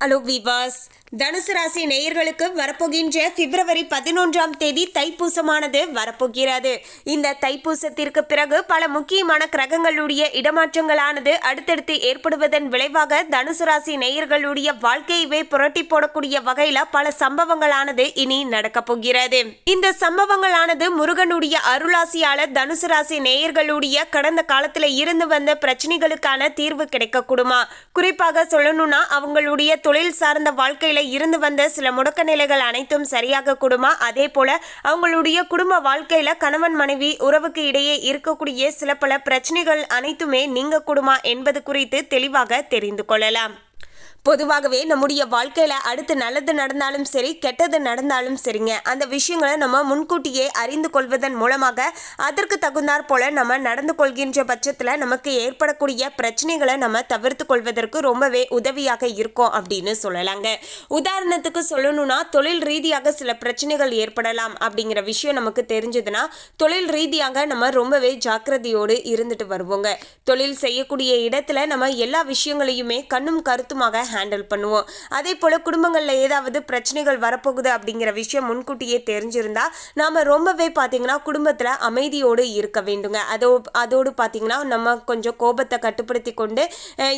Hello விவாஸ் தனுசு ராசி நேயர்களுக்கு வரப்போகின்ற பிப்ரவரி பதினொன்றாம் தேதி தைப்பூசமானது வரப்போகிறது. இந்த தைப்பூசத்திற்கு பிறகு பல முக்கியமான கிரகங்களுடைய இடமாற்றங்களானது அடுத்தடுத்து ஏற்படுவதன் விளைவாக தனுசு ராசி நேயர்களுடைய வாழ்க்கையவே புரட்டி போடக்கூடிய வகையில பல சம்பவங்களானது இனி நடக்கப் போகிறது. இந்த சம்பவங்களானது முருகனுடைய அருளாசியால தனுசு ராசி நேயர்களுடைய கடந்த காலத்துல இருந்து வந்த பிரச்சனைகளுக்கான தீர்வு கிடைக்கக்கூடுமா குறிப்பாக சொல்லணும்னா அவங்களுடைய தொழில் சார்ந்த வாழ்க்கையில் இருந்து வந்த சில முடக்க நிலைகள் அனைத்தும் சரியாக கூடுமா? அதே போல அவங்களுடைய குடும்ப வாழ்க்கையில் கணவன் மனைவி உறவுக்கு இடையே இருக்கக்கூடிய சில பல பிரச்சனைகள் அனைத்துமே நீங்க கூடுமா என்பது குறித்து தெளிவாக தெரிந்து கொள்ளலாம். பொதுவாகவே நம்முடைய வாழ்க்கையில அடுத்து நல்லது நடந்தாலும் சரி கெட்டது நடந்தாலும் சரிங்க. அந்த விஷயங்களை நம்ம முன்கூட்டியே அறிந்து கொள்வதன் மூலமாக அதற்கு தகுந்தாற் போல நம்ம நடந்து கொள்கின்ற பட்சத்தில் நமக்கு ஏற்படக்கூடிய பிரச்சனைகளை நம்ம தவிர்த்து கொள்வதற்கு ரொம்பவே உதவியாக இருக்கும் அப்படின்னு சொல்லலாங்க. உதாரணத்துக்கு சொல்லணும்னா தொழில் ரீதியாக சில பிரச்சனைகள் ஏற்படலாம் அப்படிங்கிற விஷயம் நமக்கு தெரிஞ்சதுன்னா தொழில் ரீதியாக நம்ம ரொம்பவே ஜாக்கிரதையோடு இருந்துட்டு வருவோங்க. தொழில் செய்யக்கூடிய இடத்துல நம்ம எல்லா விஷயங்களையுமே கண்ணும் கருத்துமாக ஹேண்டில் பண்ணுவோம். அதே போல் குடும்பங்களில் ஏதாவது பிரச்சனைகள் வரப்போகுது அப்படிங்கிற விஷயம் முன்கூட்டியே தெரிஞ்சிருந்தா நாம் ரொம்பவே பார்த்தீங்கன்னா குடும்பத்தில் அமைதியோடு இருக்க வேண்டுங்க. அதோ அதோடு பார்த்தீங்கன்னா நம்ம கொஞ்சம் கோபத்தை கட்டுப்படுத்தி கொண்டு அஹ்,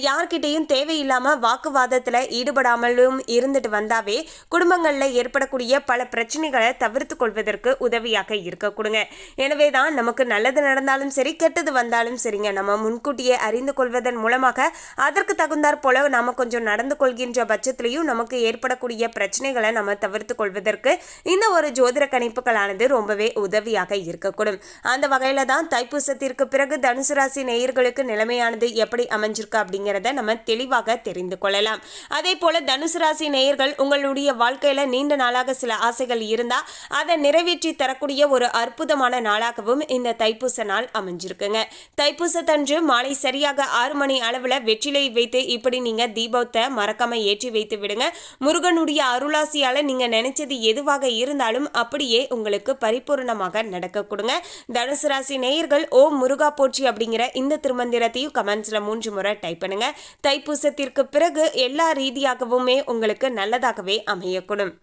தேவையில்லாமல் வாக்குவாதத்தில் ஈடுபடாமலும் இருந்துட்டு வந்தாவே குடும்பங்களில் ஏற்படக்கூடிய பல பிரச்சனைகளை தவிர்த்து கொள்வதற்கு உதவியாக இருக்க கொடுங்க. எனவே தான் நமக்கு நல்லது நடந்தாலும் சரி கெட்டது வந்தாலும் சரிங்க. நம்ம முன்கூட்டியே அறிந்து கொள்வதன் மூலமாக அதற்கு தகுந்தாற் போல நாம் கொஞ்சம் நடந்து கொள்கின்ற பட்சத்திலையும் நமக்கு ஏற்படக்கூடிய பிரச்சனைகளை நம்ம தவிர்த்து கொள்வதற்கு இந்த ஒரு ஜோதிட கணிப்புகளானது ரொம்பவே உதவியாக இருக்கக்கூடும். அந்த வகையில் தான் தைப்பூசத்திற்கு பிறகு தனுசு ராசி நேயர்களுக்கு நிலைமையானது எப்படி அமைஞ்சிருக்கு அப்படிங்கிறத நம்ம தெளிவாக தெரிந்து கொள்ளலாம். அதே போல தனுசு ராசி நேயர்கள் உங்களுடைய வாழ்க்கையில நீண்ட நாளாக சில ஆசைகள் இருந்தால் அதை நிறைவேற்றி தரக்கூடிய ஒரு அற்புதமான நாளாகவும் இந்த தைப்பூச நாள் அமைஞ்சிருக்குங்க. தைப்பூசத்தன்று மாலை சரியாக ஆறு மணி அளவில் வெற்றிலை வைத்து இப்படி நீங்கள் தீபத்தை மறக்காம ஏற்றி வைத்து விடுங்க. முருகனுடைய அருளாசியால நீங்க நினைச்சது எதுவாக இருந்தாலும் அப்படியே உங்களுக்கு பரிபூர்ணமாக நடக்க கொடுங்க. தனுசு ராசி நேயர்கள் ஓ முருகா போற்றி அப்படிங்கிற இந்த திருமந்திரத்தையும் கமெண்ட்ஸ்ல மூன்று முறை டைப் பண்ணுங்க. தைப்பூசத்திற்கு பிறகு எல்லா ரீதியாகவுமே உங்களுக்கு நல்லதாகவே அமையக்கூடும்.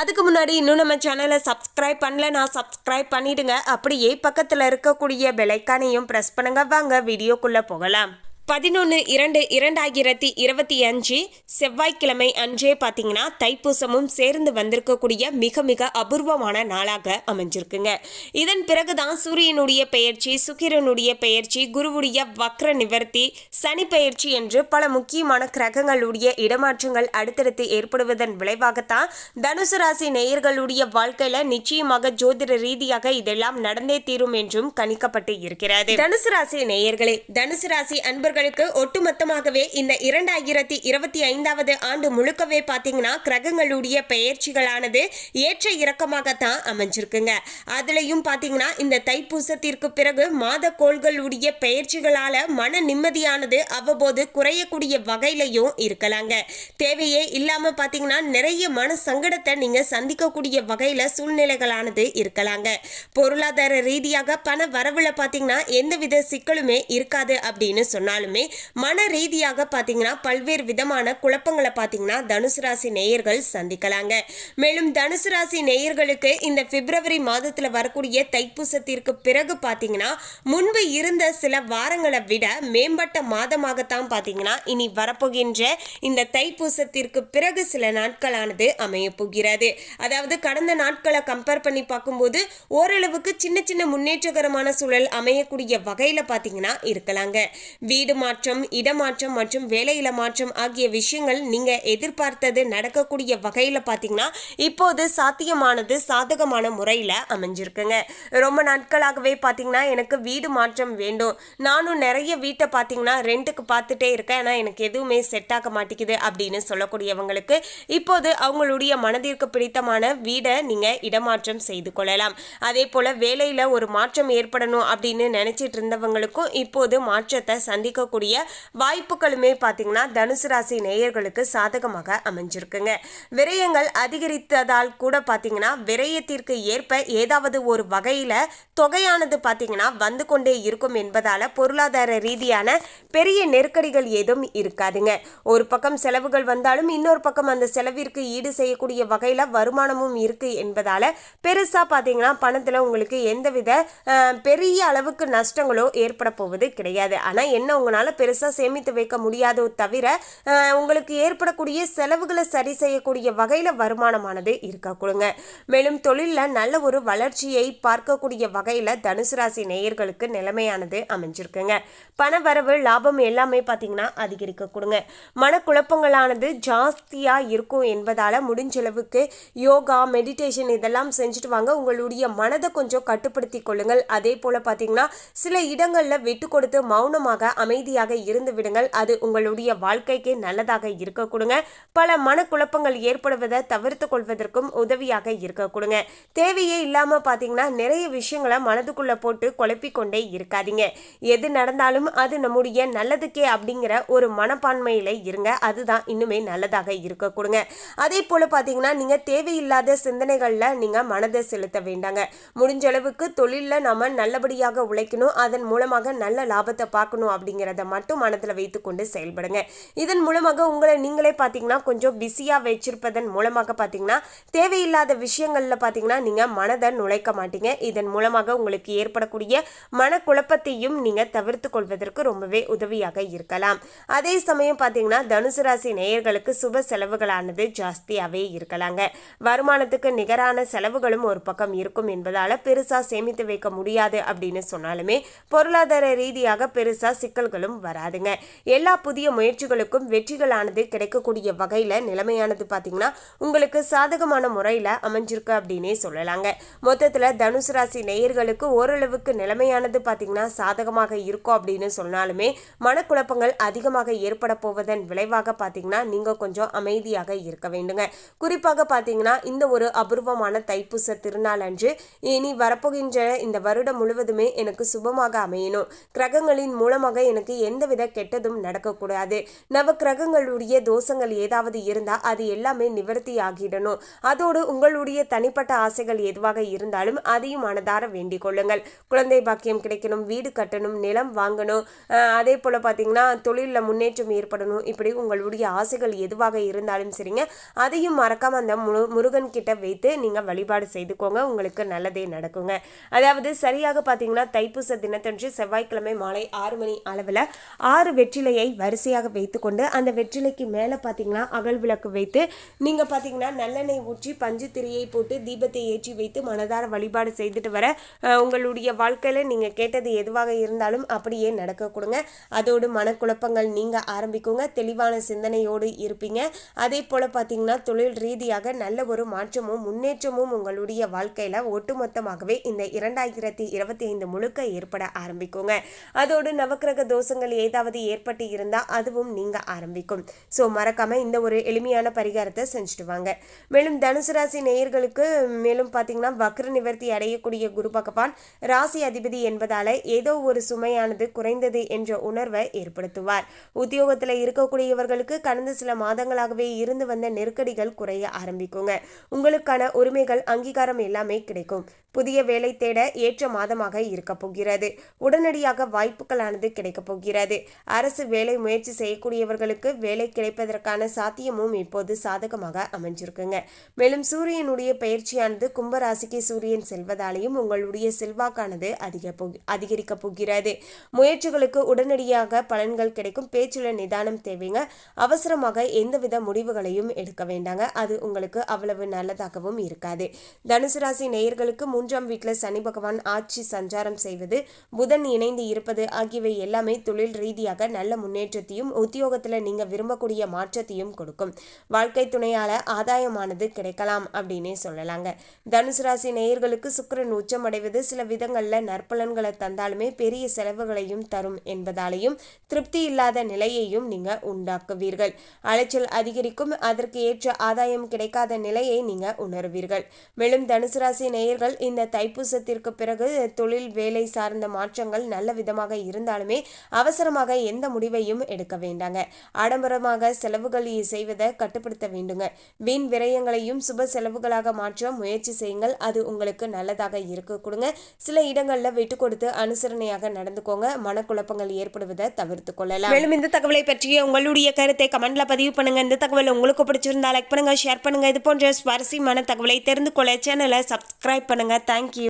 அதுக்கு முன்னாடி இன்னும் நம்ம சேனலை சப்ஸ்கிரைப் பண்ணல நான் சப்ஸ்கிரைப் பண்ணிடுங்க. அப்படியே பக்கத்தில் இருக்கக்கூடிய பெலைக்கானையும் ப்ரெஸ் பண்ணுங்க. வாங்க வீடியோக்குள்ளே போகலாம். பதினொன்று இரண்டு இரண்டாயிரத்தி இருபத்தி அஞ்சு செவ்வாய்க்கிழமை அன்றே பார்த்தீங்கன்னா தைப்பூசமும் சேர்ந்து வந்திருக்கக்கூடிய மிக மிக அபூர்வமான நாளாக அமைஞ்சிருக்குங்க. இதன் பிறகுதான் சூரியனுடைய பெயர்ச்சி சுக்கிரனுடைய பெயர்ச்சி குருவுடைய வக்ர நிவர்த்தி சனி பெயர்ச்சி என்று பல முக்கியமான கிரகங்களுடைய இடமாற்றங்கள் அடுத்தடுத்து ஏற்படுவதன் விளைவாகத்தான் தனுசு ராசி நேயர்களுடைய வாழ்க்கையில நிச்சயமாக ஜோதிட ரீதியாக இதெல்லாம் நடந்தே தீரும் என்றும் கணிக்கப்பட்டு இருக்கிறது. தனுசு ராசி நேயர்களே தனுசு ராசி அன்பர்களுக்கு ஒட்டுமொத்தமாகவே இந்த இரண்டாயிரத்தி இருபத்தி ஐந்தாவது ஆண்டு முழுக்கவே பார்த்தீங்கன்னா கிரகங்களுடைய பெயர்ச்சிகளானது ஏற்ற இறக்கமாகத்தான் அமைஞ்சிருக்குங்க. அதுலயும் பார்த்தீங்கன்னா இந்த தைப்பூசத்திற்கு பிறகு மாத கோள்களுடைய பெயர்ச்சிகளால மன நிம்மதியானது அவ்வப்போது குறையக்கூடிய வகையிலையும் இருக்கலாங்க. தேவையே இல்லாம பார்த்தீங்கன்னா நிறைய மன சங்கடத்தை நீங்க சந்திக்கக்கூடிய வகையில சூழ்நிலைகளானது இருக்கலாங்க. பொருளாதார ரீதியாக பண வரவுல பார்த்தீங்கன்னா எந்தவித சிக்கலுமே இருக்காது அப்படின்னு சொன்னாலும் மன ரீதியாக பார்த்தீங்கன்னா பல்வேறு விதமான குழப்பங்களை பார்த்தீங்கன்னா தனுசு ராசி நேயர்கள் சந்திக்கலாங்க. மேலும் தனுசு ராசி நேயர்களுக்கு இந்த பிப்ரவரி மாதத்துல வரக்கூடிய தைப்பூசத்திற்கு பிறகு பார்த்தீங்கன்னா முன்பு இருந்த சில வாரங்களை விட மேம்பட்ட மாதமாகத்தான் பார்த்தீங்கன்னா இனி வரப்போகின்ற இந்த தைப்பூசத்திற்கு பிறகு சில நாட்களானது அமைய போகிறது. அதாவது கடந்த நாட்களை கம்பேர் பண்ணி பார்க்கும்போது ஓரளவுக்கு சின்ன சின்ன முன்னேற்றகரமான சூழல் அமையக்கூடிய வகையில் பார்த்தீங்கன்னா இருக்கலாங்க. வீடு மாற்றம் இடமாற்றம் மற்றும் வேலையில மாற்றம் ஆகிய விஷயங்கள் நீங்க எதிர்பார்த்தது நடக்கக்கூடிய வகையில பார்த்தீங்கன்னா இப்போது சாத்தியமானது சாதகமான முறையில் அமைஞ்சிருக்குங்க. ரொம்ப நாட்களாகவே பார்த்தீங்கன்னா எனக்கு வீடு மாற்றம் வேண்டும். நானும் நிறைய வீட்டை பார்த்தீங்கன்னா ரெண்டுக்கு பார்த்துட்டே இருக்கேன். ஆனால் எனக்கு எதுவுமே செட் ஆக மாட்டேங்குது அப்படின்னு சொல்லக்கூடியவங்களுக்கு இப்போது அவங்களுடைய மனதிற்கு பிடித்தமான வீடை நீங்கள் இடமாற்றம் செய்து கொள்ளலாம். அதே போல வேலையில் ஒரு மாற்றம் ஏற்படணும் அப்படின்னு நினச்சிட்டு இருந்தவங்களுக்கும் இப்போது மாற்றத்தை சந்திக்க இருக்கக்கூடிய வாய்ப்புகளுமே பார்த்தீங்கன்னா தனுசு ராசி நேயர்களுக்கு சாதகமாக அமைஞ்சிருக்குங்க. விரயங்கள் அதிகரித்ததால் கூட பார்த்தீங்கன்னா விரயத்திற்கு ஏற்ப ஏதாவது ஒரு வகையில் தொகையானது பார்த்தீங்கன்னா வந்து கொண்டே இருக்கும் என்பதால் பொருளாதார ரீதியான பெரிய நெருக்கடிகள் ஏதும் இருக்காதுங்க. ஒரு பக்கம் செலவுகள் வந்தாலும் இன்னொரு பக்கம் அந்த செலவிற்கு ஈடு செய்யக்கூடிய வகையில் வருமானமும் இருக்கு என்பதால் பெருசாக பார்த்தீங்கன்னா பணத்தில் உங்களுக்கு எந்தவித பெரிய அளவுக்கு நஷ்டங்களோ ஏற்பட போவது கிடையாது. ஆனால் என்ன உங்களால் பெருசாக சேமித்து வைக்க முடியாதோ தவிர உங்களுக்கு ஏற்படக்கூடிய செலவுகளை சரி செய்யக்கூடிய வகையில் வருமானமானது இருக்க? கொடுங்க. மேலும் தொழிலில் நல்ல ஒரு வளர்ச்சியை பார்க்கக்கூடிய வகையில் தனுசு ராசி நேயர்களுக்கு நிலைமையானது அமைஞ்சிருக்குங்க. பண வரவு லாபம் எல்லாமே பார்த்தீங்கன்னா அதிகரிக்க கொடுங்க. மனக்குழப்பங்களானது ஜாஸ்தியாக இருக்கும் என்பதால் முடிஞ்சளவுக்கு யோகா மெடிடேஷன் இதெல்லாம் செஞ்சுட்டு வாங்க. உங்களுடைய மனதை கொஞ்சம் கட்டுப்படுத்தி கொள்ளுங்கள். அதே போல் பார்த்தீங்கன்னா சில இடங்களில் விட்டு கொடுத்து மௌனமாக அமைதியாக இருந்து விடுங்கள். அது உங்களுடைய வாழ்க்கைக்கு நல்லதாக இருக்க கொடுங்க. பல மனக்குழப்பங்கள் ஏற்படுவதை தவிர்த்து கொள்வதற்கும் உதவியாக இருக்க கொடுங்க. தேவையே இல்லாமல் பார்த்தீங்கன்னா நிறைய விஷயங்களை மனதுக்குள்ளே போட்டு குழப்பிக்கொண்டே இருக்காதீங்க. எது நடந்தாலும் அது நம்முடைய நல்லதுக்கே அப்படிங்கிற ஒரு மனப்பான்மையில் இருங்க. அதுதான் இன்னுமே நல்லதாக இருக்க கொடுங்க. அதே போல் பார்த்தீங்கன்னா நீங்கள் தேவையில்லாத சிந்தனைகளில் நீங்கள் மனதை செலுத்த வேண்டாங்க. முடிஞ்ச அளவுக்கு தொழிலில் நம்ம நல்லபடியாக உழைக்கணும். அதன் மூலமாக நல்ல லாபத்தை பார்க்கணும் அப்படிங்கிற அப்படிங்கிறத மட்டும் மனதில் வைத்துக்கொண்டு செயல்படுங்க. இதன் மூலமாக உங்களை நீங்களே பார்த்தீங்கன்னா கொஞ்சம் பிஸியாக வச்சிருப்பதன் மூலமாக பார்த்தீங்கன்னா தேவையில்லாத விஷயங்களில் பார்த்தீங்கன்னா நீங்கள் மனதை நுழைக்க மாட்டீங்க. இதன் மூலமாக உங்களுக்கு ஏற்படக்கூடிய மனக்குழப்பத்தையும் நீங்கள் தவிர்த்து கொள்வதற்கு ரொம்பவே உதவியாக இருக்கலாம். அதே சமயம் பார்த்தீங்கன்னா தனுசு ராசி நேயர்களுக்கு சுப செலவுகளானது ஜாஸ்தியாகவே இருக்கலாங்க. வருமானத்துக்கு நிகரான செலவுகளும் ஒரு பக்கம் இருக்கும் என்பதால் பெருசாக சேமித்து வைக்க முடியாது அப்படின்னு சொன்னாலுமே பொருளாதார ரீதியாக பெருசாக சிக்கல்களும் வராதுங்க. எல்லா புதிய முயற்சிகளுக்கும் வெற்றிகளானது கிடைக்கக்கூடிய வகையில் நிலைமையானது பார்த்தீங்கன்னா உங்களுக்கு சாதகமான முறையில் அமைஞ்சிருக்கு அப்படின்னே சொல்லலாங்க. மொத்தத்தில் தனுசு ராசி நேயர்களுக்கு ஓரளவுக்கு நிலைமையானது பார்த்தீங்கன்னா சாதகமாக இருக்கும் அப்படின்னு சொன்னாலுமே மனக்குழப்பங்கள் அதிகமாக ஏற்பட போவதன் விளைவாக பார்த்தீங்கன்னா நீங்கள் கொஞ்சம் அமைதியாக இருக்க வேண்டுங்க. குறிப்பாக பார்த்தீங்கன்னா இந்த ஒரு அபூர்வமான தைப்பூச திருநாள் அன்று இனி வரப்போகின்ற இந்த வருடம் முழுவதுமே எனக்கு சுபமாக அமையணும். கிரகங்களின் மூலமாக எனக்கு எந்தவித கெட்டதும் நடக்கக்கூடாது. நவக்கிரகங்களுடைய தோஷங்கள் ஏதாவது இருந்தால் அது எல்லாமே நிவர்த்தி ஆகிடணும். அதோடு உங்களுடைய தனிப்பட்ட ஆசைகள் எதுவாக இருந்தாலும் அதையும் மனதார வேண்டிக் கொள்ளுங்கள். குழந்தை பாக்கியம் கிடைக்கணும் வீடு கட்டணும் நிலம் வாங்கணும். அதே போல் பார்த்தீங்கன்னா தொழிலில் முன்னேற்றம் ஏற்படணும். இப்படி உங்களுடைய ஆசைகள் எதுவாக இருந்தாலும் சரிங்க. அதையும் மறக்காமல் அந்த முரு முருகன் கிட்ட வைத்து நீங்கள் வழிபாடு செய்துக்கோங்க. உங்களுக்கு நல்லதே நடக்குங்க. அதாவது சரியாக பார்த்தீங்கன்னா தைப்பூச தினத்தன்று செவ்வாய்க்கிழமை மாலை ஆறு மணி அளவில் ஆறு வெற்றிலையை வரிசையாக வைத்துக்கொண்டு அந்த வெற்றிலைக்கு மேலே பார்த்தீங்கன்னா அகல் விளக்கு வைத்து நீங்கள் பார்த்தீங்கன்னா நல்லெண்ணெய் ஊற்றி பஞ்சு திரியை போட்டு தீபத்தை ஏற்றி வைத்து மனதார வழிபாடு செய்துட்டு வர உங்களுடைய வாழ்க்கையில் நீங்கள் கேட்டது எதுவாக இருந்தாலும் அப்படியே நடக்க கொடுங்க. அதோடு மனக்குழப்பங்கள் நீங்கள் ஆரம்பிக்குங்க. தெளிவான சிந்தனையோடு இருப்பீங்க. அதே போல் பார்த்தீங்கன்னா தொழில் ரீதியாக நல்ல ஒரு மாற்றமும் முன்னேற்றமும் உங்களுடைய வாழ்க்கையில் ஒட்டுமொத்தமாகவே இந்த இரண்டாயிரத்தி இருபத்தி ஐந்து முழுக்க ஏற்பட ஆரம்பிக்குங்க. அதோடு நவக்கிரக தோஷங்கள் ஏதாவது ஏற்பட்டு இருந்தால் அதுவும் நீங்கள் ஆரம்பிக்கும். ஸோ மறக்காம இந்த ஒரு எளிமையான பரிகாரத்தை செஞ்சுட்டு வாங்க. மேலும் தனுசு ராசி நேயர்களுக்கு மேலும் பார்த்தீங்கன்னா வக்ர நிவர்த்தி அடையக்கூடிய குரு பகவான் ராசி அதிபதி என்பதால ஏதோ ஒரு சுமையானது குறைந்தது என்ற உணர்வை ஏற்படுத்துவார். உத்தியோகத்தில் இருக்கக்கூடியவர்களுக்கு கடந்த சில மாதங்களாகவே இருந்து வந்த நெருக்கடிகள் குறைய ஆரம்பிக்குங்க. உங்களுக்கான உரிமைகள் அங்கீகாரம் எல்லாமே கிடைக்கும். புதிய வேலை தேட ஏற்ற மாதமாக இருக்க போகிறது. உடனடியாக வாய்ப்புகளானது கிடைக்கப் போகிறது. அரசு வேலை முயற்சி செய்யக்கூடியவர்களுக்கு வேலை கிடைப்பதற்கான சாத்தியமும் இப்போது சாதகமாக அமைஞ்சிருக்குங்க. மேலும் சூரியனுடைய பயிற்சியானது கும்பராசிக்கு சூரியன் செல்வதாலேயும் உங்களுடைய செல்வாக்கானது அதிக அதிகரிக்க போகிறது. முயற்சிகளுக்கு உடனடியாக பலன்கள் கிடைக்கும். பேச்சுல நிதானம் தேவைங்க. அவசரமாக எந்தவித முடிவுகளையும் எடுக்க வேண்டாங்க. அது உங்களுக்கு அவ்வளவு நல்லதாகவும் இருக்காது. தனுசு ராசி நேயர்களுக்கு மூன்றாம் வீட்டில் சனி பகவான் ஆட்சி சஞ்சாரம் செய்வது புதன் இணைந்து இருப்பது ஆகியவை எல்லாமே தொழில் ரீதியாக நல்ல முன்னேற்றத்தையும் உத்தியோகத்தில் நீங்கள் விரும்பக்கூடிய மாற்றத்தையும் கொடுக்கும். வாழ்க்கை துணையால ஆதாயமானது கிடைக்கலாம் அப்படின்னே சொல்லலாங்க. தனுசு ராசி நேயர்களுக்கு சுக்கிரன் உச்சமடைவது சில விதங்களில் நற்பலன்களை தந்தாலுமே பெரிய செலவுகளையும் தரும் என்பதாலேயும் திருப்தி இல்லாத நிலையையும் நீங்க உண்டாக்குவீர்கள். அலைச்சல் அதிகரிக்கும் அதற்கு ஏற்ற ஆதாயம் கிடைக்காத நிலையை நீங்க உணர்வீர்கள். மேலும் தனுசு ராசி நேயர்கள் இந்த தைப்பூசத்திற்கு பிறகு தொழில் வேலை சார்ந்த மாற்றங்கள் நல்ல விதமாக இருந்தாலுமே அவசரமாக எந்த முடிவையும் எடுக்க வேண்டாங்க. ஆடம்பரமாக செலவுகள் செய்வதை கட்டுப்படுத்த வேண்டுங்க. வீண் விரயங்களையும் சுப செலவுகளாக மாற்ற முயற்சி செய்யுங்கள். அது உங்களுக்கு நல்லதாக இருக்க கொடுங்க. சில இடங்களில் விட்டு கொடுத்து அனுசரணையாக நடந்துக்கோங்க. மனக்குழப்பங்கள் ஏற்படுவதை தவிர்த்து கொள்ளலாம். மேலும் இந்த தகவலை பற்றிய உங்களுடைய கருத்தை கமெண்ட்ல பதிவு பண்ணுங்க. இந்த தகவல் உங்களுக்கு பிடிச்சிருந்தா லைக் பண்ணுங்க ஷேர் பண்ணுங்க. இது போன்ற சுவாரஸ்யமான தகவலை தெரிந்து கொள்ள சேனலை சப்ஸ்கிரைப் பண்ணுங்க. தேங்க்யூ